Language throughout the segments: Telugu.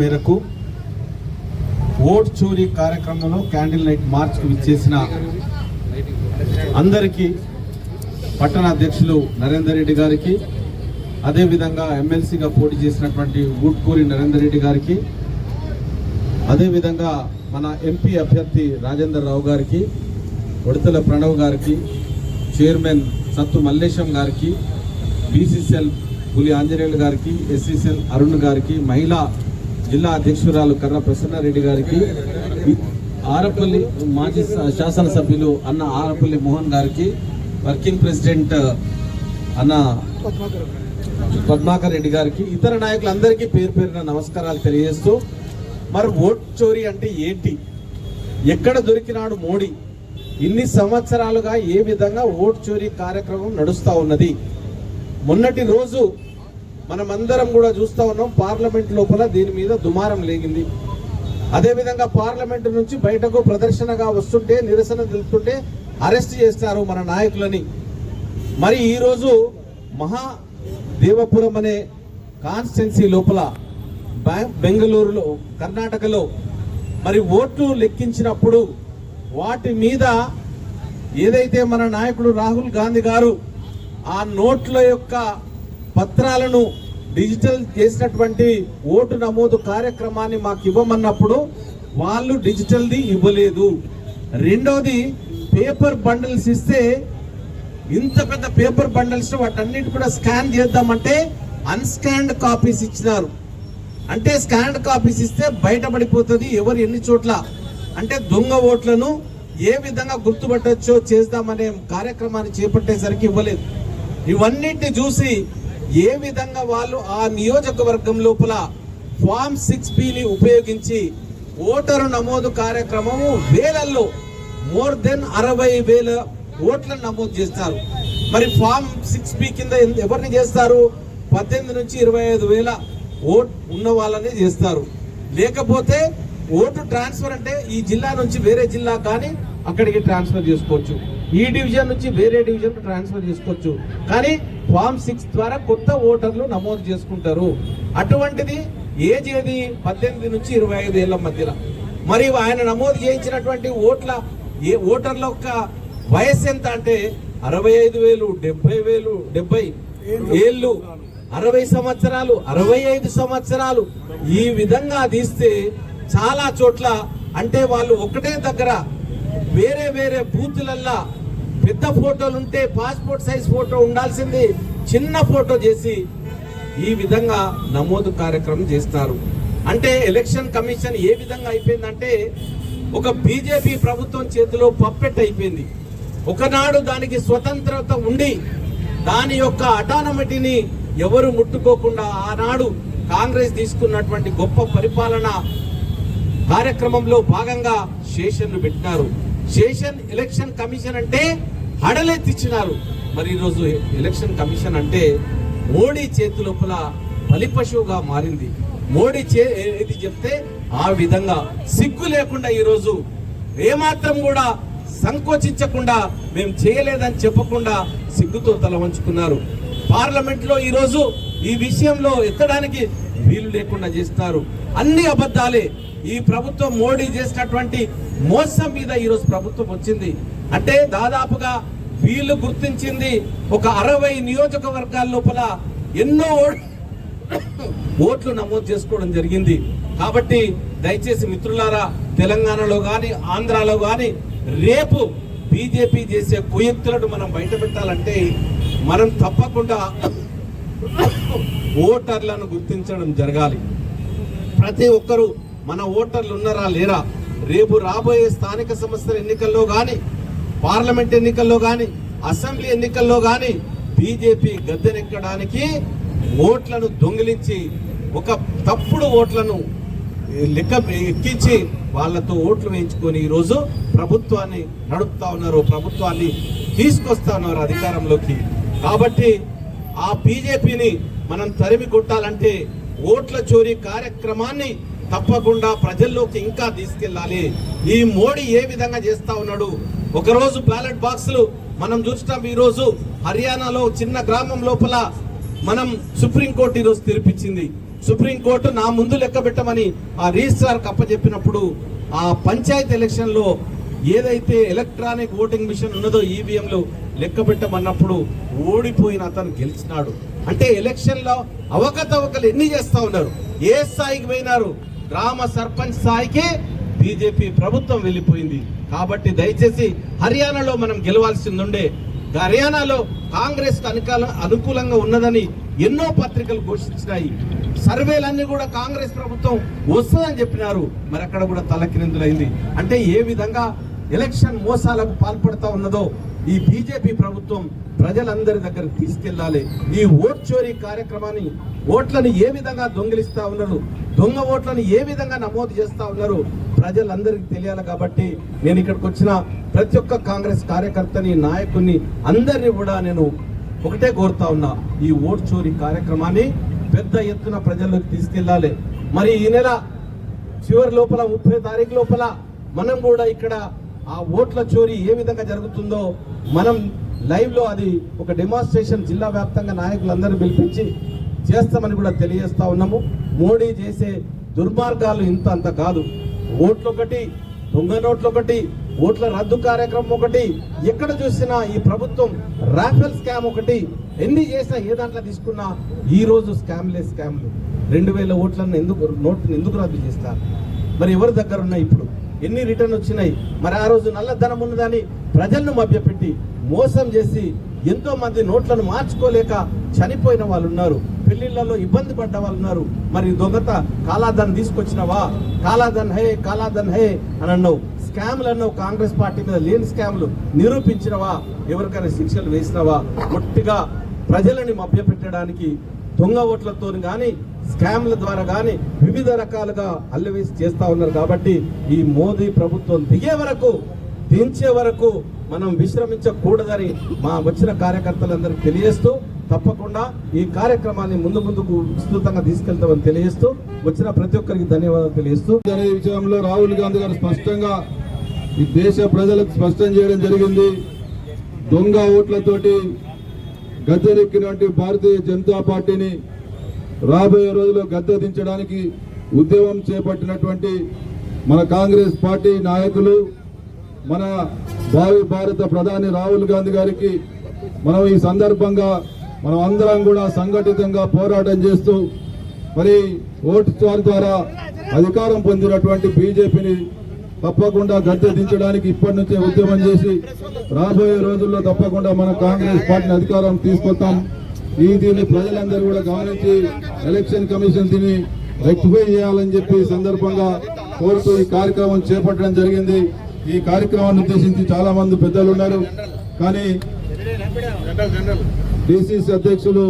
మేరకు ఓట్ చోరీ కార్యక్రమంలో క్యాండిల్ నైట్ మార్చ్కి విచ్చేసిన అందరికీ పట్టణ అధ్యక్షులు నరేందర్ రెడ్డి గారికి అదేవిధంగా ఎమ్మెల్సీగా పోటీ చేసినటువంటి ఊట్కూరి నరేందర్ రెడ్డి గారికి అదేవిధంగా మన ఎంపీ అభ్యర్థి రాజేందర్ రావు గారికి ఉడతల ప్రణవ్ గారికి చైర్మన్ సత్తు మల్లేశం గారికి బీసీసీఎల్ పులి ఆంజనేయులు గారికి ఎస్సీసీఎల్ అరుణ్ గారికి మహిళా జిల్లా అధ్యక్షురాలు కర్ర ప్రసన్నారెడ్డి గారికి ఆరపల్లి మాజీ శాసనసభ్యులు అన్న ఆరపల్లి మోహన్ గారికి వర్కింగ్ ప్రెసిడెంట్ అన్న పద్మాకర్ రెడ్డి గారికి ఇతర నాయకులందరికీ పేరు పేరున నమస్కారాలు తెలియజేస్తూ మరి ఓట్ చోరీ అంటే ఏంటి? ఎక్కడ దొరికినాడు మోడీ? ఇన్ని సంవత్సరాలుగా ఏ విధంగా ఓట్ చోరీ కార్యక్రమం నడుస్తూ ఉన్నది? మొన్నటి రోజు మనమందరం కూడా చూస్తూ ఉన్నాం పార్లమెంట్ లోపల దీని మీద దుమారం లేగింది. అదేవిధంగా పార్లమెంట్ నుంచి బయటకు ప్రదర్శనగా వస్తుంటే నిరసన తెలుపుతుంటే అరెస్ట్ చేస్తారు మన నాయకులని. మరి ఈరోజు మహా దేవపురం అనే కాన్స్టెన్సీ లోపల బెంగళూరులో కర్ణాటకలో మరి ఓట్లు లెక్కించినప్పుడు వాటి మీద ఏదైతే మన నాయకుడు రాహుల్ గాంధీ గారు ఆ నోట్ల యొక్క పత్రాలను డిజిటల్ చేసినటువంటి ఓటు నమోదు కార్యక్రమాన్ని మాకు ఇవ్వమన్నప్పుడు వాళ్ళు డిజిటల్ది ఇవ్వలేదు. రెండోది పేపర్ బండిల్స్ ఇస్తే ఇంత పెద్ద పేపర్ బండల్స్ వాటన్నిటి కూడా స్కాన్ చేద్దామంటే అన్స్కాన్డ్ కాపీస్ ఇచ్చినారు. అంటే స్కాన్డ్ కాపీస్ ఇస్తే బయటపడిపోతుంది ఎవరు ఎన్ని చోట్ల? అంటే దొంగ ఓట్లను ఏ విధంగా గుర్తుపట్టచ్చో చేద్దామనే కార్యక్రమాన్ని చేపట్టేసరికి ఇవ్వలేదు. ఇవన్నిటిని చూసి ఏ విధంగా వాళ్ళు ఆ నియోజకవర్గం లోపల ఫామ్ సిక్స్ బిని ఉపయోగించి ఓటరు నమోదు కార్యక్రమము వేలల్లో మోర్ దెన్ అరవై వేల ఓట్లను నమోదు చేస్తారు. మరి ఫామ్ సిక్స్ బి కింద ఎవరిని చేస్తారు? పద్దెనిమిది నుంచి ఇరవై ఐదు వేల ఓట్ ఉన్న వాళ్ళని చేస్తారు. లేకపోతే ఓటు ట్రాన్స్ఫర్ అంటే ఈ జిల్లా నుంచి వేరే జిల్లా కానీ అక్కడికి ట్రాన్స్ఫర్ చేసుకోవచ్చు. ఈ డివిజన్ నుంచి వేరే డివిజన్ ట్రాన్స్ఫర్ చేసుకోవచ్చు. కానీ ఫామ్ సిక్స్ ద్వారా కొత్త ఓటర్లు నమోదు చేసుకుంటారు. అటువంటిది ఏజ్ ఏది? పద్దెనిమిది నుంచి ఇరవై ఐదు ఏళ్ళ మధ్యలో. మరి ఆయన నమోదు చేయించినటువంటి ఓట్ల ఏ ఓటర్ల యొక్క వయస్సు ఎంత అంటే అరవై ఐదు వేలు డెబ్బై వేలు డెబ్బై ఏళ్ళు అరవై సంవత్సరాలు అరవై ఐదు సంవత్సరాలు ఈ విధంగా తీస్తే చాలా చోట్ల అంటే వాళ్ళు ఒకటే దగ్గర వేరే వేరే బూతులల్లా పెద్ద ఫోటోలు ఉంటే పాస్పోర్ట్ సైజ్ ఫోటో ఉండాల్సింది చిన్న ఫోటో చేసి ఈ విధంగా నమోదు కార్యక్రమం చేస్తారు. అంటే ఎలక్షన్ కమిషన్ ఏ విధంగా అయిపోయిందంటే ఒక బీజేపీ ప్రభుత్వం చేతిలో పప్పెట్ అయిపోయింది. ఒకనాడు దానికి స్వతంత్రత ఉండి దాని యొక్క అటానమిటీని ఎవరు ముట్టుకోకుండా ఆనాడు కాంగ్రెస్ తీసుకున్నటువంటి గొప్ప పరిపాలన కార్యక్రమంలో భాగంగా సేషన్లు పెట్టినారు. సేషన్ ఎలక్షన్ కమిషన్ అంటే హడలెత్తిచ్చినారు మరి ఈరోజు ఎలక్షన్ కమిషన్ అంటే మోడీ చేతి లోపల బలిపశువుగా మారింది. మోడీ చే ఏది చెప్తే ఆ విధంగా సిగ్గు లేకుండా ఈరోజు ఏమాత్రం కూడా సంకోచించకుండా మేము చేయలేదని చెప్పకుండా సిగ్గుతో తల వంచుకున్నారు. పార్లమెంట్లో ఈరోజు ఈ విషయంలో ఎత్తడానికి వీలు లేకుండా చేస్తారు. అన్ని అబద్ధాలే ఈ ప్రభుత్వం మోడీ చేసినటువంటి మోసం మీద ఈరోజు ప్రభుత్వం వచ్చింది. అంటే దాదాపుగా వీళ్ళు గుర్తించింది ఒక అరవై నియోజకవర్గాల లోపల ఎన్నో ఓట్లు నమోదు చేసుకోవడం జరిగింది. కాబట్టి దయచేసి మిత్రులారా తెలంగాణలో కానీ ఆంధ్రాలో కానీ రేపు బీజేపీ చేసే కుయుక్తులను మనం బయట పెట్టాలంటే మనం తప్పకుండా ఓటర్లను గుర్తించడం జరగాలి. ప్రతి ఒక్కరూ మన ఓటర్లు ఉన్నారా లేరా? రేపు రాబోయే స్థానిక సంస్థల ఎన్నికల్లో కానీ పార్లమెంట్ ఎన్నికల్లో కానీ అసెంబ్లీ ఎన్నికల్లో కానీ బీజేపీ గద్దెనెక్కడానికి ఓట్లను దొంగిలించి ఒక తప్పుడు ఓట్లను లెక్క ఎక్కించి వాళ్ళతో ఓట్లు వేయించుకొని ఈరోజు ప్రభుత్వాన్ని నడుపుతా ఉన్నారు. ప్రభుత్వాన్ని తీసుకొస్తా ఉన్నారు అధికారంలోకి. కాబట్టి ఆ బీజేపీని మనం తరిమి కొట్టాలంటే ఓట్ల చోరీ కార్యక్రమాన్ని తప్పకుండా ప్రజల్లోకి ఇంకా తీసుకెళ్ళాలి. ఈ మోడీ ఏ విధంగా చేస్తా ఉన్నాడు? ఒకరోజు బ్యాలెట్ బాక్సులు మనం చూస్తాం ఈరోజు. హర్యానాలో చిన్న గ్రామం లోపల మనం సుప్రీంకోర్టు ఈరోజు తీర్పిచ్చింది. సుప్రీంకోర్టు నా ముందు లెక్క పెట్టమని ఆ రిజిస్ట్రార్ అప్పచెప్పినప్పుడు ఆ పంచాయతీ ఎలక్షన్లో ఏదైతే ఎలక్ట్రానిక్ ఓటింగ్ మిషన్ ఉన్నదో ఈవీఎంలు లెక్క పెట్టమన్నప్పుడు ఓడిపోయిన అతను గెలిచినాడు. అంటే ఎలక్షన్లో అవకతవకలు ఎన్ని చేస్తా ఉన్నారు? ఏ స్థాయికి పోయినారు? గ్రామ సర్పంచ్ స్థాయికి బీజేపీ ప్రభుత్వం వెళ్ళిపోయింది. కాబట్టి దయచేసి హర్యానాలో మనం గెలవాల్సింది ఉండే హర్యానాలో కాంగ్రెస్ అనుకాల అనుకూలంగా ఉన్నదని ఎన్నో పత్రికలు ఘోషించినాయి. సర్వేలన్నీ కూడా కాంగ్రెస్ ప్రభుత్వం వస్తుందని చెప్పినారు. మరి అక్కడ కూడా తలకిరిందులైంది అంటే ఏ విధంగా ఎలక్షన్ మోసాలకు పాల్పడుతూ ఉన్నదో ఈ బీజేపీ ప్రభుత్వం ప్రజలందరి దగ్గరికి తీసుకెళ్ళాలి ఈ ఓట్ చోరీ కార్యక్రమాన్ని ఓట్లను ఏ విధంగా దొంగిలిస్తా ఉన్నారు? దొంగ ఓట్లను ఏ విధంగా నమోదు చేస్తా ఉన్నారు? ప్రజలందరికీ తెలియాలి కాబట్టి నేను ఇక్కడికి వచ్చిన ప్రతి ఒక్క కాంగ్రెస్ కార్యకర్తని నాయకుని అందరినీ కూడా నేను ఒకటే కోరుతా ఉన్నా. ఈ ఓట్ చోరీ కార్యక్రమాన్ని పెద్ద ఎత్తున ప్రజల్లోకి తీసుకెళ్ళాలి మరి ఈ నెల చివరి లోపల ముప్పై తారీఖు లోపల మనం కూడా ఇక్కడ ఆ ఓట్ల చోరీ ఏ విధంగా జరుగుతుందో మనం లైవ్లో అది ఒక డెమాన్స్ట్రేషన్ జిల్లా వ్యాప్తంగా నాయకులందరూ పిలిపించి చేస్తామని కూడా తెలియజేస్తా ఉన్నాము. మోడీ చేసే దుర్మార్గాలు ఇంత అంత కాదు. ఓట్లొకటి ఒకటి దొంగ నోట్లొకటి ఓట్ల రద్దు కార్యక్రమం ఒకటి ఎక్కడ చూసినా ఈ ప్రభుత్వం రాఫెల్ స్కామ్ ఒకటి ఎన్ని చేసినా ఏ దాంట్లో తీసుకున్నా ఈ రోజు స్కామ్లే స్కామ్లు. రెండు వేల ఓట్లను ఎందుకు నోట్లను ఎందుకు రద్దు చేస్తారు? మరి ఎవరి దగ్గర ఉన్నాయి ఇప్పుడు? ఎన్ని రిటర్న్ వచ్చినాయి? మరి ఆ రోజు నల్లధనం ఉన్నదని ప్రజలను మభ్యపెట్టి మోసం చేసి ఎంతో మంది నోట్లను మార్చుకోలేక చనిపోయిన వాళ్ళు ఉన్నారు పెళ్ళిళ్ళలో ఇబ్బంది పడ్డ వాళ్ళు ఉన్నారు మరి దొంగత కాలాధన్ తీసుకొచ్చినవా? కాలాధన్ హే కాలాధన్ హే అని అన్నావు. స్కామ్లు అన్నావు. కాంగ్రెస్ పార్టీ మీద లేని స్కామ్లు. నిరూపించినవా? ఎవరికైనా శిక్షలు వేసినవా? మొట్టిగా ప్రజలని మభ్యపెట్టడానికి దొంగ ఓట్లతో కానీ స్కామ్ల ద్వారా కానీ వివిధ రకాలుగా అల్లవేసి చేస్తా ఉన్నారు. కాబట్టి ఈ మోదీ ప్రభుత్వం దిగే వరకు దించే వరకు మనం విశ్రమించకూడదని మా వచ్చిన కార్యకర్తలందరికీ తెలియజేస్తూ తప్పకుండా ఈ కార్యక్రమాన్ని ముందు ముందుకు విస్తృతంగా తీసుకెళ్తామని తెలియజేస్తూ వచ్చిన ప్రతి ఒక్కరికి ధన్యవాదాలు తెలియజేస్తూ అనే విషయంలో రాహుల్ గాంధీ గారు స్పష్టంగా ఈ దేశ ప్రజలకు స్పష్టం చేయడం జరిగింది. దొంగ ఓట్లతోటి గద్దెనెక్కినటువంటి భారతీయ జనతా పార్టీని రాబోయే రోజుల్లో గద్దె దించడానికి ఉద్యమం చేపట్టినటువంటి మన కాంగ్రెస్ పార్టీ నాయకులు మన భావి భారత ప్రధాని రాహుల్ గాంధీ గారికి మనం ఈ సందర్భంగా మనం అందరం కూడా సంఘటితంగా పోరాటం చేస్తూ మరి ఓటు ద్వారా అధికారం పొందినటువంటి బీజేపీని తప్పకుండా గద్దె దించడానికి ఇప్పటి నుంచే ఉద్యమం చేసి రాబోయే రోజుల్లో తప్పకుండా మన కాంగ్రెస్ పార్టీని అధికారం తీసుకొస్తాం. ఈ దీన్ని ప్రజలందరూ కూడా గమనించి ఎలక్షన్ కమిషన్ దీన్ని రెక్టిఫై చేయాలని చెప్పి సందర్భంగా కోరుతూ ఈ కార్యక్రమం చేపట్టడం జరిగింది. ఈ కార్యక్రమాన్ని ఉద్దేశించి చాలా మంది పెద్దలు ఉన్నారు. కానీ డిసిసి అధ్యక్షులు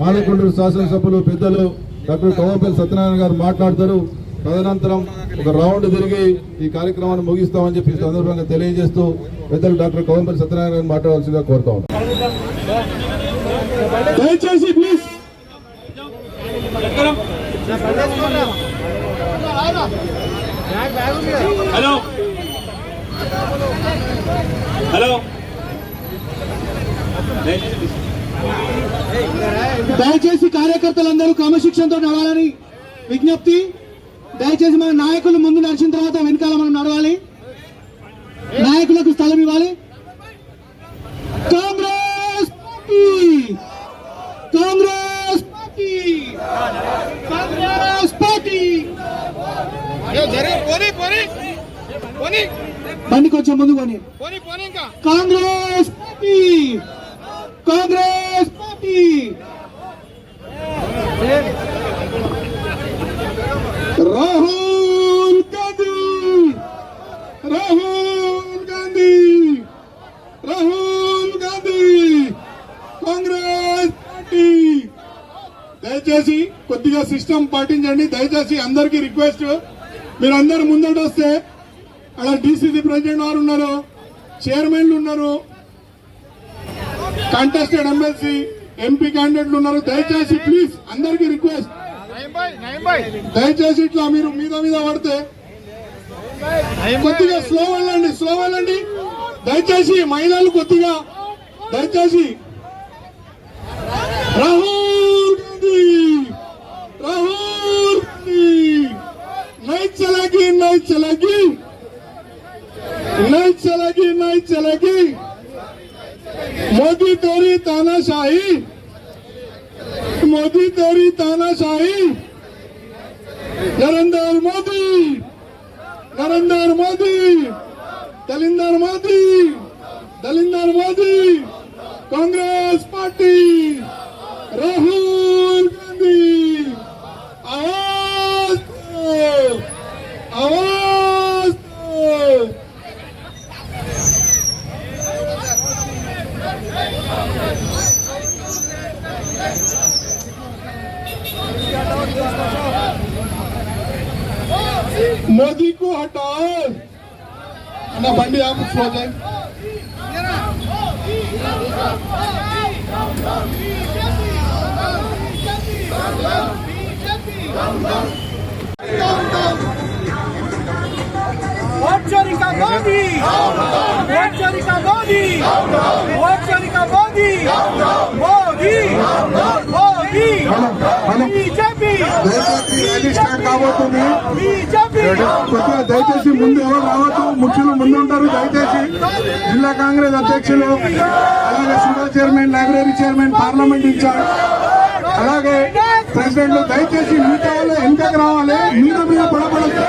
మాలకొండూరు శాసనసభ్యులు పెద్దలు డాక్టర్ కవ్వపల్లి సత్యనారాయణ గారు మాట్లాడతారు. తదనంతరం ఒక రౌండ్ తిరిగి ఈ కార్యక్రమాన్ని ముగిస్తామని చెప్పి సందర్భంగా తెలియజేస్తూ పెద్దలు డాక్టర్ కవ్వపల్లి సత్యనారాయణ గారిని మాట్లాడాల్సిందిగా కోరుతా ఉన్నాం. దయచేసి ప్లీజ్. హలో. హలో. దయచేసి కార్యకర్తలందరూ క్రమశిక్షణతో నడవాలని విజ్ఞప్తి. దయచేసి మన నాయకులు ముందు నడిచిన తర్వాత వెనకాల మనం నడవాలి. నాయకులకు స్థలం ఇవ్వాలి. Congress party! Congress party! Congress party! బండి కొంచెం ముందు కొని Congress party! Congress party! Rahul Gandhi! Rahul Gandhi! Rahul Gandhi! Congress party! దయచేసి కొద్దిగా సిస్టమ్ పాటించండి. దయచేసి అందరికీ రిక్వెస్ట్. మీరందరూ ముందట వస్తే అలా డిసిసి ప్రెసిడెంట్ వారు ఉన్నారు చైర్మన్లు ఉన్నారు కంటెస్టెడ్ ఎమ్మెల్సీ ఎంపీ క్యాండిడేట్లు ఉన్నారు. దయచేసి ప్లీజ్ అందరికీ రిక్వెస్ట్ దయచేసి ఇట్లా మీరు మీద మీద పడితే కొద్దిగా స్లో వెళ్ళండి స్లో వెళ్ళండి. దయచేసి మహిళలు కొద్దిగా దయచేసి. రాహుల్! नहीं चलेगी। मोदी तेरी तानाशाही। मोदी तेरी तानाशाही। नरेंद्र मोदी। नरेंद्र मोदी। दलिंदर मोदी। दलिंदर मोदी। Congress party. राहुल मोदी को हटाओ। ना बंडी आप स्लो मोदी का मोदी मोदी मोदी बीजेपी కాబోతుంది. కొద్దిగా దయచేసి ముందు ఎవరు రావద్దు. ముఖ్యులు ముందు ఉంటారు దయచేసి జిల్లా కాంగ్రెస్ అధ్యక్షులు అలాగే SUDA chairman library chairman parliament in charge అలాగే ప్రెసిడెంట్ దయచేసి మీ కావాలి ఎంతకు రావాలి. మీద మీద పడబడదు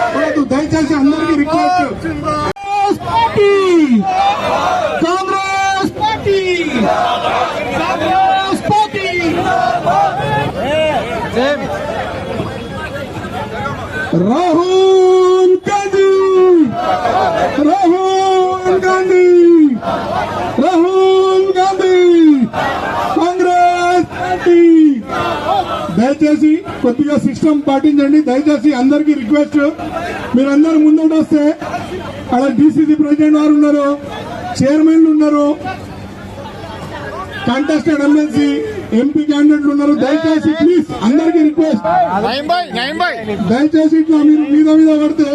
దయచేసి కొద్దిగా సిస్టమ్ పాటించండి. దయచేసి అందరికీ రిక్వెస్ట్. మీరందరూ ముందుకు వస్తే అక్కడ డిసిసి ప్రెసిడెంట్ వారు ఉన్నారు చైర్మన్లు ఉన్నారు కంటెస్టెడ్ ఎమ్మెల్సీ ఎంపీ క్యాండిడేట్లు ఉన్నారు. దయచేసి ప్లీజ్ అందరికీ రిక్వెస్ట్ దయచేసి ఇట్లా మీరు మీద మీద పడితే